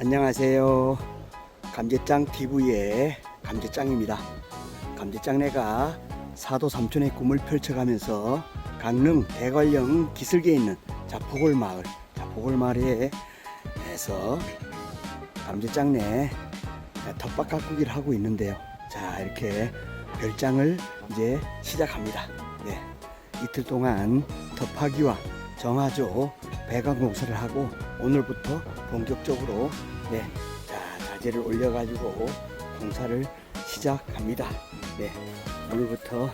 안녕하세요. 감제짱 TV의 감제짱입니다. 감제짱네가 사도 삼촌의 꿈을 펼쳐가면서 강릉 대관령 기슭에 있는 자포골 마을, 자포골 마을에서 감제짱네 텃밭 가꾸기를 하고 있는데요. 자 이렇게 별장을 이제 시작합니다. 네, 이틀 동안 텃파기와 정화조 배관 공사를 하고 오늘부터 본격적으로 네, 자, 자재를 올려가지고 공사를 시작합니다. 네, 오늘부터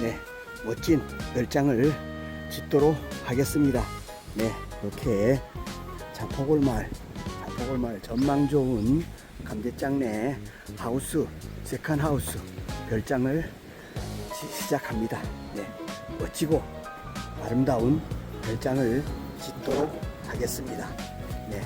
네, 멋진 별장을 짓도록 하겠습니다. 네, 이렇게 자포골마을, 자포골마을 전망 좋은 감대장내 하우스, 세컨 하우스 별장을 시- 시작합니다. 네, 멋지고 아름다운 별장을 짓도록 하겠습니다. 네.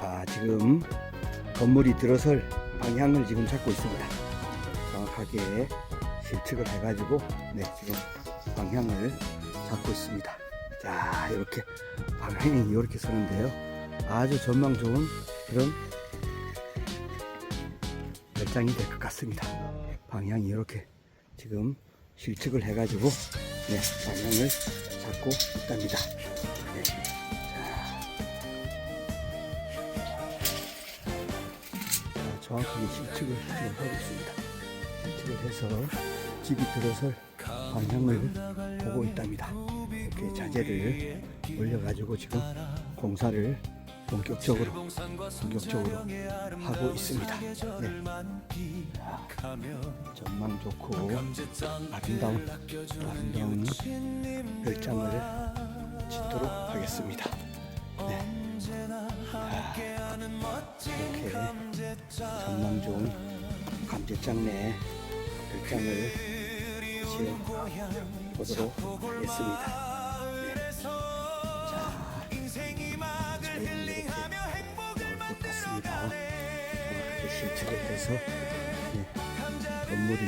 아, 지금 건물이 들어설 방향을 지금 잡고 있습니다. 정확하게 실측을 해가지고 네 지금 방향을 잡고 있습니다. 자 이렇게 방향이 이렇게 서는데요. 아주 전망 좋은 그런 별장이 될 것 같습니다. 방향이 이렇게 지금 실측을 해가지고 네 방향을 잡고 있답니다. 네. 자, 정확하게 실측을 지금 하고 있습니다. 실측을 해서 집이 들어설 방향을 보고 있답니다. 이렇게 자재를 올려가지고 지금 공사를 본격적으로 본격적으로 하고 있습니다. 네. 자, 전망 좋고 아름다운 아름다운 별장을 짓도록 하겠습니다. 네. 자, 이렇게 전망 좋은 감제장 내 별장을 지어 보도록 하겠습니다. 네. 자, 저희는 이렇게 나올 것 같습니다. 정확하게 실측을 해서 네, 건물이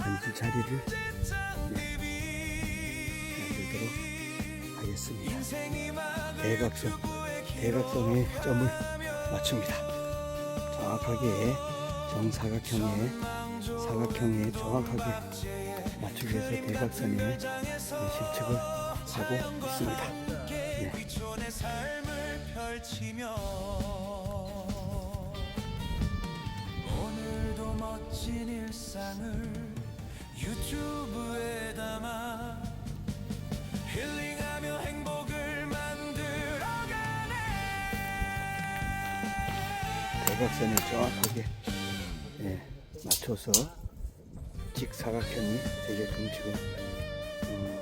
앉을 자리를 네, 만들도록 하겠습니다. 대각선, 대각선의 점을 맞춥니다. 정확하게 정사각형에 사각형에 정확하게 맞추기 위해서 대각선에 실측을 하고 있습니다. 네. 오늘도 멋진 일상을 유튜브에 담아 힐링하며 행복을 만들어가네 대각선을 정확하게 예, 맞춰서 직사각형이 되게끔 지금 음,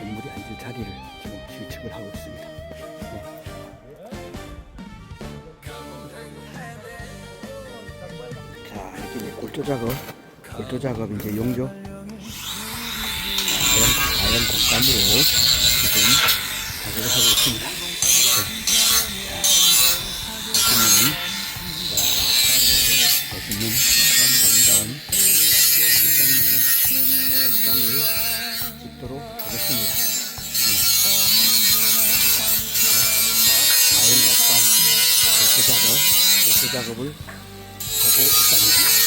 인물이 앉을 자리를 지금 실측을 하고 있습니다. 네. 자 이렇게 이제 골조 작업, 골조 작업 이제 용조 아연 곡감으로 지금 작업을 하고 있습니다. 네. 보시면 멋있는 아름다운 별장을 짓도록 하겠습니다. 네. 아연 막반 골조 작업, 골조 작업을 하고 있답니다.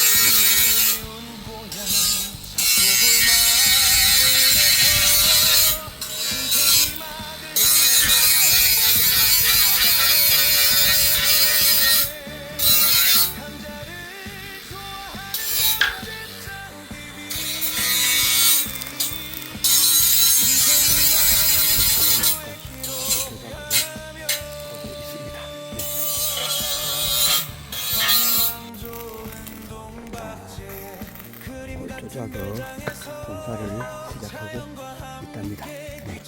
작업 공사를 시작하고 있답니다. 네.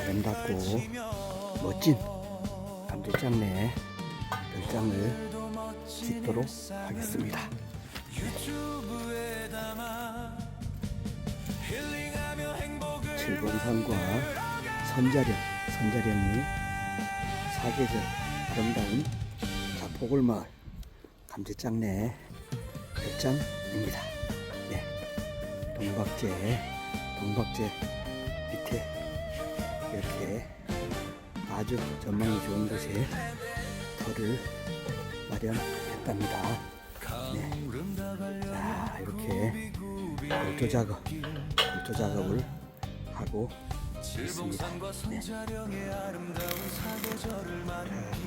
아름답고 멋진 감도장 내 별장을 짓도록 하겠습니다. 행복을 칠봉산과 선자령, 선자령이 사계절 아름다운 자포골마을 감지장내 별장입니다. 네, 동박제, 밑에 이렇게 아주 전망이 좋은 곳에 터를 마련했답니다. 네, 자 이렇게 골조 작업, 골조 작업을 하고 있습니다. 네. 자,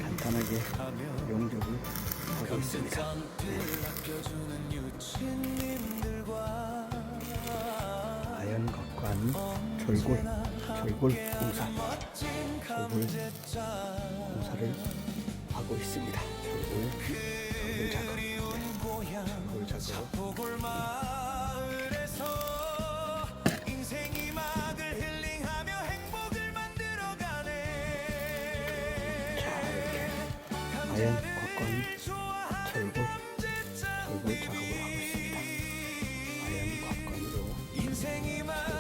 간단하게 용접을 하고 있습니다. 아 연각관 졸골 졸골 공사 졸골 공사를 하고 있습니다. 졸골 졸골 작업 네. 졸골 작업 마을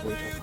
인생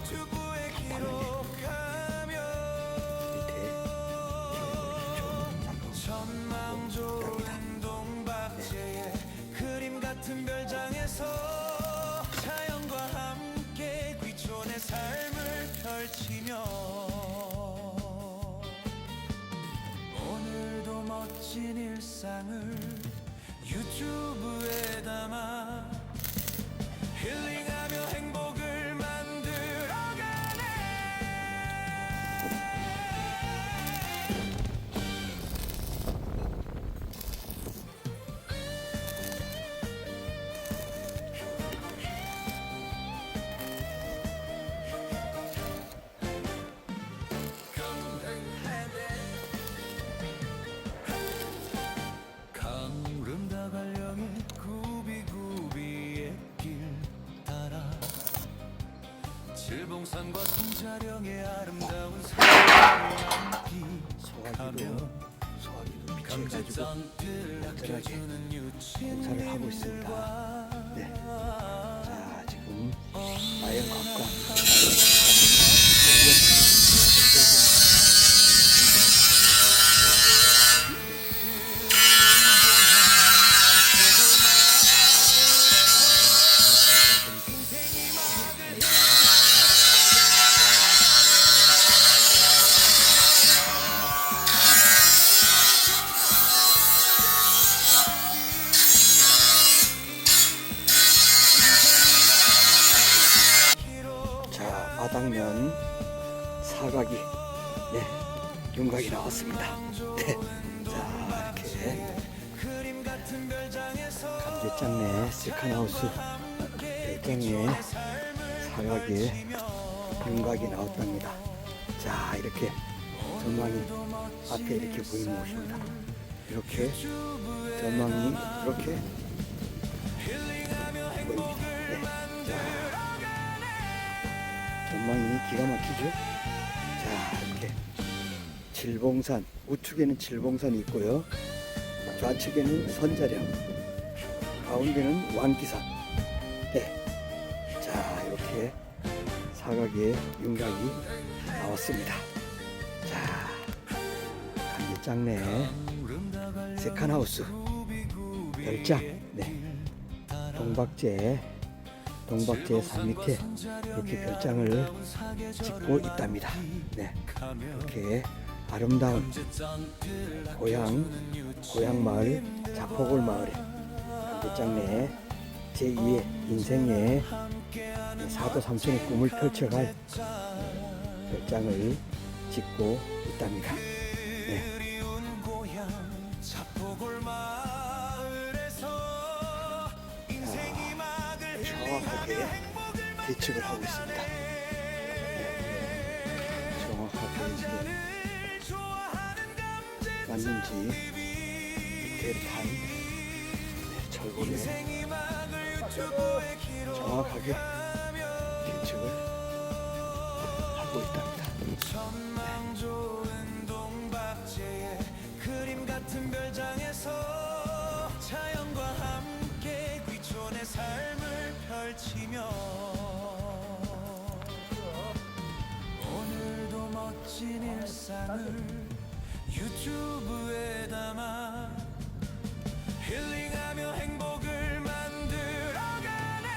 칠봉산과 성자령의 아름다운 소화기도 감지장들 아껴주는 공사를 하고 있습니다. 네. 자 지금 아연각관 자 바닥면 사각이 네 윤곽이 나왔습니다. 네. 자 이렇게 내 세컨하우스 별장에 사각에 윤곽이 나왔답니다. 자 이렇게 전망이 앞에 이렇게 보이는 곳입니다. 이렇게 전망이 이렇게 전망이 기가 막히죠? 자 이렇게 질봉산 우측에는 질봉산이 있고요. 좌측에는 선자령, 가운데는 왕기산. 네. 자, 이렇게 사각의 윤곽이 나왔습니다. 자, 감기장내 세컨하우스 별장. 네. 동박제, 동박제 산 밑에 이렇게 별장을 짓고 있답니다. 네. 이렇게 아름다운 고향 고향 마을 자포골 마을에 감대장 내 제2의 인생의 사도 삼촌의 꿈을 펼쳐갈 별장을 짓고 있답니다. 계측을 하고 있습니다. 네. 정확하게 맞는지 네, 막을 유튜브에 기록 정확하게 계측을 하고 있답니다. 전망 좋은 멋진 일상을 유튜브에 담아 힐링하며 행복을 만들어가네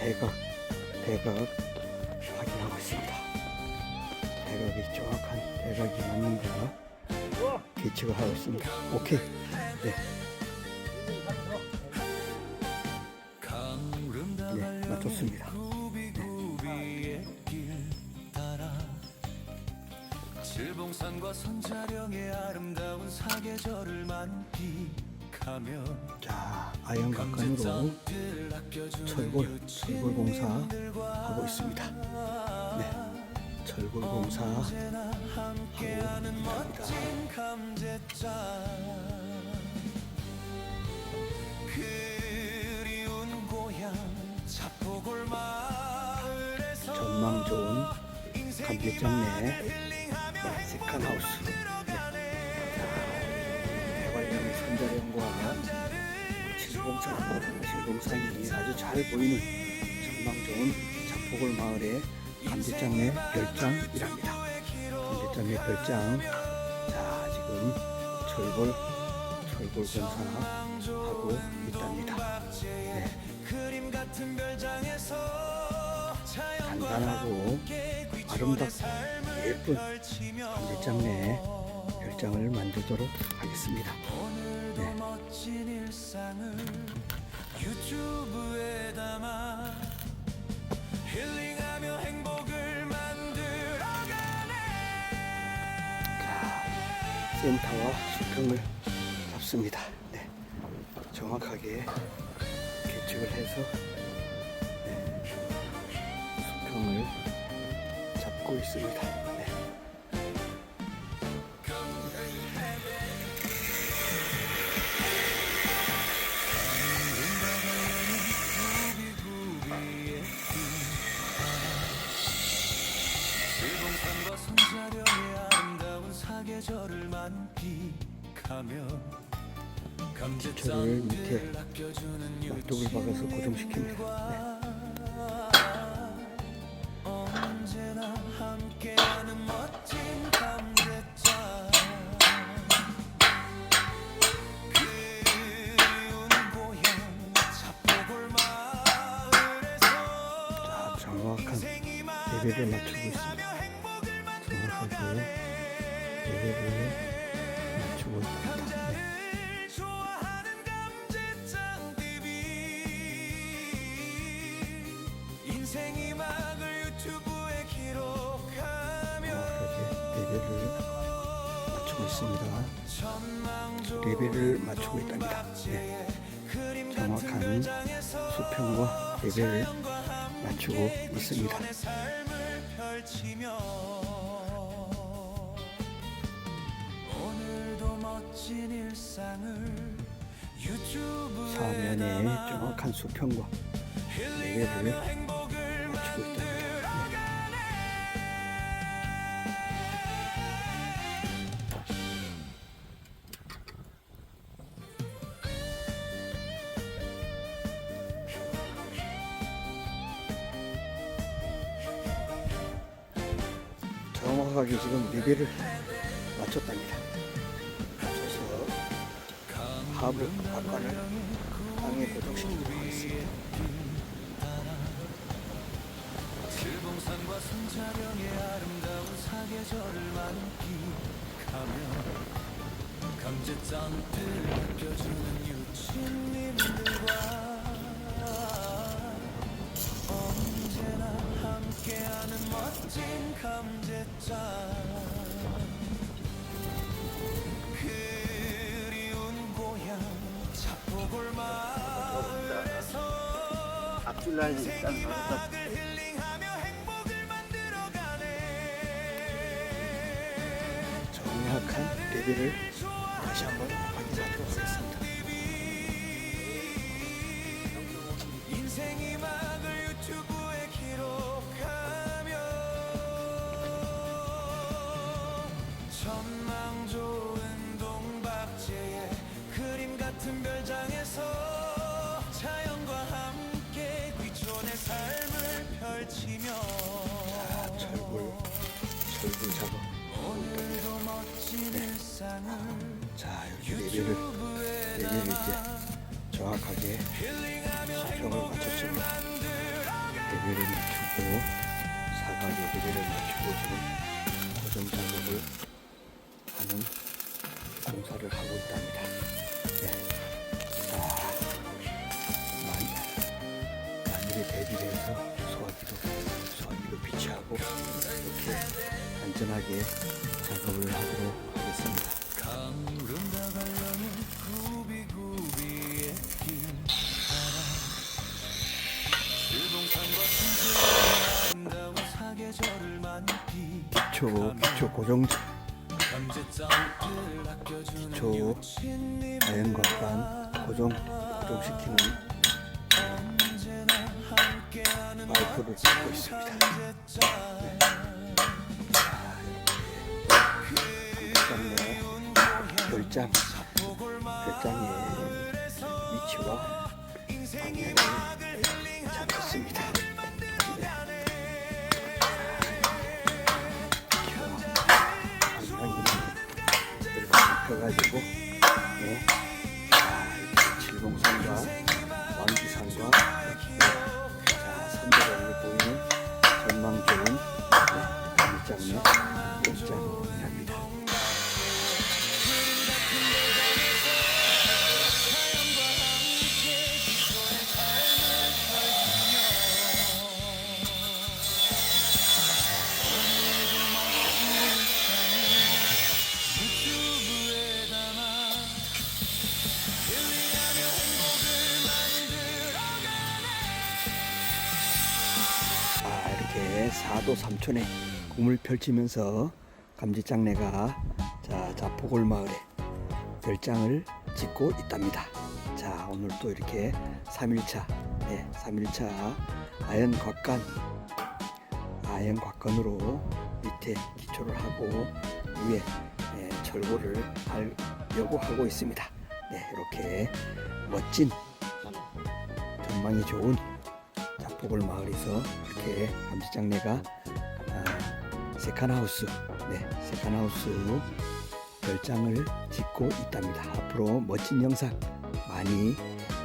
대각, 대각 확인하고 있습니다. 대각이 정확한 대각이 맞는가 계측을 하고 있습니다. 오케이. 네, 네, 자, 아연 각간으로 감제장들 아껴주는 철골, 철골 공사 하고 있습니다. 네, 철골 공사 자포골 마을에서 전망 좋은 감귤장 내 세컨 하우스. 대관령 선자령과 칠봉산, 칠봉산이 아주 잘 보이는 전망 좋은 자포골 마을의 감지장의 별장이랍니다. 감지장의 별장. 자, 지금 철골, 철골 공사하고 있답니다. 네, 간단하고 아름답고 예쁜 펼치며 감지장 내 별장을 만들도록 하겠습니다. 멋진 일상을 유튜브에 담아 힐링하며 행복을 만들어가네 자, 센터와 수평을 잡습니다. 네, 정확하게 계측을 해서 네, 수평을 잡고 있습니다. 계절을 만끽하며 저를 밑에 말뚝을 박아서 고정시킵니다. 마을에서 자, 정확한 레벨을 맞추고 있습니다. 있습니다. 레벨을 맞추고 있답니다. 네. 정확한 수평과 레벨을 맞추고 있습니다. 사면의 정확한 수평과 레벨을 맞추고 있답니다. 정확하게 지금 레벨을 맞췄답니다. 맞춰서 하부 박관을 땅에 고정시키도록 하겠습니다. 칠봉산과 선자령의 아름다운 사계절을 만끽하며 감제장들 아껴주는 유치님들과 함께하는 멋진 감제장 그리운 고향 자포골 마을에서 앞줄라인 인생이 막을 힐링하며 행복을 만들어가네 정확한 레벨을 다시 한번 확인하도록 하겠습니다. 오늘도 멋진 일상을 자 여기 레벨을 레벨을 이제 정확하게 수평을 맞췄습니다. 레벨을 맞추고 사각의 레벨을 맞추고 지금 고정 작업을 하는 공사를 하고 있답니다. 네. 자, 만, 만일에 대비해서 소화기도 비치하고 이렇게 안전하게 작업을 하도록 하겠습니다. 기초 기초 고정 기초 자연광관 고정 고정시키는 파이프를 꽂고 있습니다. 네. 결장 결장의 위치와 방향을 잡았습니다. 네. 방향이 이렇게 잡혀가지고 4도 3촌의 꿈을 펼치면서 감지장내가 자, 자포골 마을에 별장을 짓고 있답니다. 자, 오늘 또 이렇게 3일차, 네, 3일차 아연 곽관, 아연 곽관으로 밑에 기초를 하고 위에 예, 철골을 하려고 하고 있습니다. 네, 이렇게 멋진 전망이 좋은 자포골 마을에서 이렇게 감지장내가 아, 세컨하우스, 네, 세컨하우스 별장을 짓고 있답니다. 앞으로 멋진 영상 많이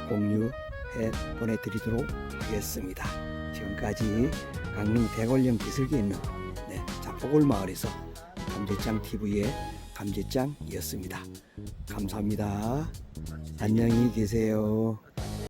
공유해 보내드리도록 하겠습니다. 지금까지 강릉 대골령 기슭에 있는 네, 자포골 마을에서 감지장 TV의 감지장이었습니다. 감사합니다. 안녕히 계세요.